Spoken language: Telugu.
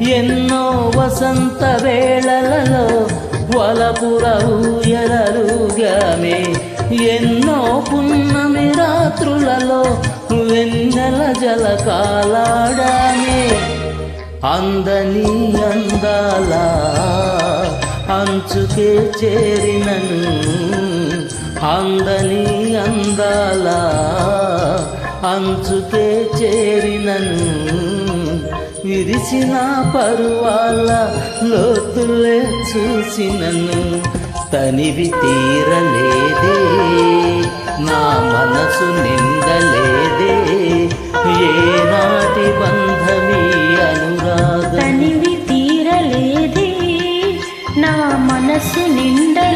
ఎన్నో వసంత వేళలలో వలపుర ఊయలలుగామే ఎన్నో పున్నమి రాత్రులలో వెన్నెల జల కాలాడామే అందని అందాల అంచుకే చేరినను. అందని అందాల అంచుకే చేరినను. విరిసిన పరువాల లోతులే చూసినను తనివి తీరలేదే నా మనసు నిందలేదే ఏనాటి బంధమీ అనురాగ. తనివి తీరలేదే నా మనసు నిండలేదే